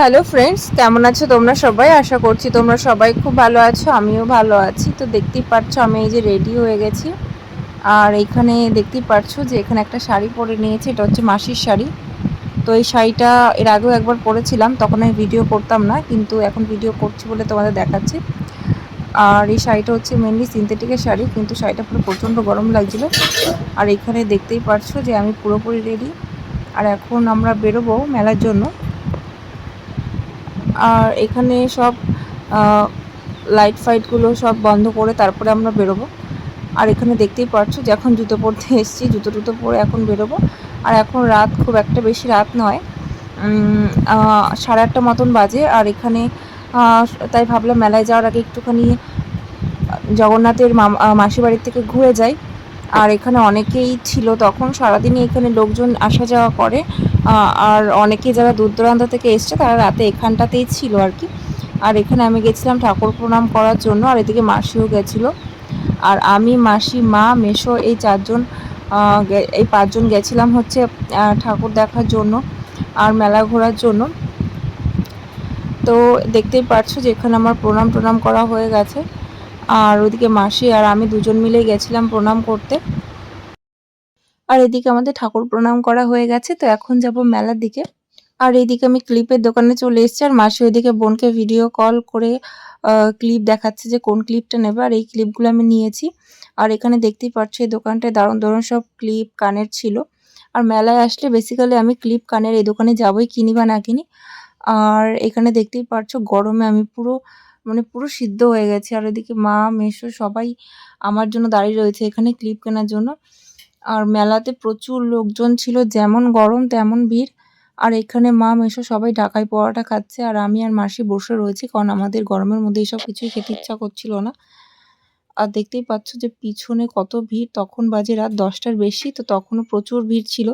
Hello friends কেমন আছো তোমরা সবাই? আশা করছি তোমরা সবাই খুব ভালো আছো, আমিও ভালো আছি। তো দেখতেই পাচ্ছ আমি এই যে রেডি হয়ে গেছি। আর এখানে দেখতেই পাচ্ছ যে এখানে একটা শাড়ি পরে নিয়েছি, এটা হচ্ছে মাসির শাড়ি। তো এই শাড়িটা এর আগেও একবার পরেছিলাম, তখন আমি ভিডিও করতাম না, কিন্তু এখন ভিডিও করছি বলে তোমাদের দেখাচ্ছি। আর এই শাড়িটা হচ্ছে মেনলি সিনথেটিকের শাড়ি, কিন্তু শাড়িটা পুরো প্রচণ্ড গরম লাগছিল। আর এখানে দেখতেই পারছ যে আমি পুরোপুরি রেডি আর এখন আমরা বেরোবো মেলার জন্য। আর এখানে সব লাইট ফাইটগুলো সব বন্ধ করে তারপরে আমরা বেরোবো। আর এখানে দেখতেই পাচ্ছ যে এখন জুতো পরতে এসেছি, জুতো টুতো পরে এখন বেরোবো। আর এখন রাত খুব একটা বেশি রাত নয় সাড়ে আটটা মতন বাজে। আর এখানে তাই ভাবলাম মেলায় যাওয়ার আগে একটুখানি জগন্নাথের মাসির বাড়ির থেকে ঘুরে যাই। আর এখানে অনেকেই ছিল তখন, সারাদিনই এখানে লোকজন আসা যাওয়া করে। আর অনেকে যারা দূর দূরান্ত থেকে এসছে, তারা রাতে এখানটাতেই ছিল আর কি। আর এখানে আমি গেছিলাম ঠাকুর প্রণাম করার জন্য, আর এদিকে মাসিও গেছিল। আর আমি, মাসি, মা মেশো এই চারজন এই পাঁচজন গেছিলাম হচ্ছে ঠাকুর দেখার জন্য আর মেলা ঘোরার জন্য। তো দেখতেই পারছ যে এখানে আমার প্রণাম প্রণাম করা হয়ে গেছে। আর ওদিকে মাসি আর আমি দুজন মিলেই গেছিলাম প্রণাম করতে। আর এদিকে আমাদের ঠাকুর প্রণাম করা হয়ে গেছে, তো এখন যাব মেলার দিকে। আর এইদিকে আমি ক্লিপের দোকানে চলে এসেছি, আর মাসি ওইদিকে বোনকে ভিডিও কল করে ক্লিপ দেখাচ্ছে যে কোন ক্লিপটা নেবে, আর এই ক্লিপগুলো আমি নিয়েছি। আর এখানে দেখতেই পাচ্ছি এই দোকানটায় দারুণ দারুণ সব ক্লিপ কানের ছিল। আর মেলায় আসলে বেসিক্যালি আমি ক্লিপ কানের এই দোকানে যাবই, কিনি বা না কিনি। আর এখানে দেখতেই পারছ গরমে আমি পুরো মানে পুরো সিদ্ধ হয়ে গেছে। আর এদিকে মা, মেসো সবাই আমার জন্য দাঁড়িয়ে রয়েছে এখানে ক্লিপ কেনার জন্য। আর মেলাতে প্রচুর লোকজন ছিল, যেমন গরম তেমন ভিড়। আর এখানে মা, মেসো সবাই ঢাকায় পরোটা খাচ্ছে। আর আমি আর মাসি বসে রয়েছি, কারণ আমাদের গরমের মধ্যে এইসব কিছুই খেতে ইচ্ছা করছিল না। আর দেখতেই পাচ্ছ যে পিছনে কত ভিড়, তখন বাজে রাত দশটার বেশি, তো তখনও প্রচুর ভিড় ছিল।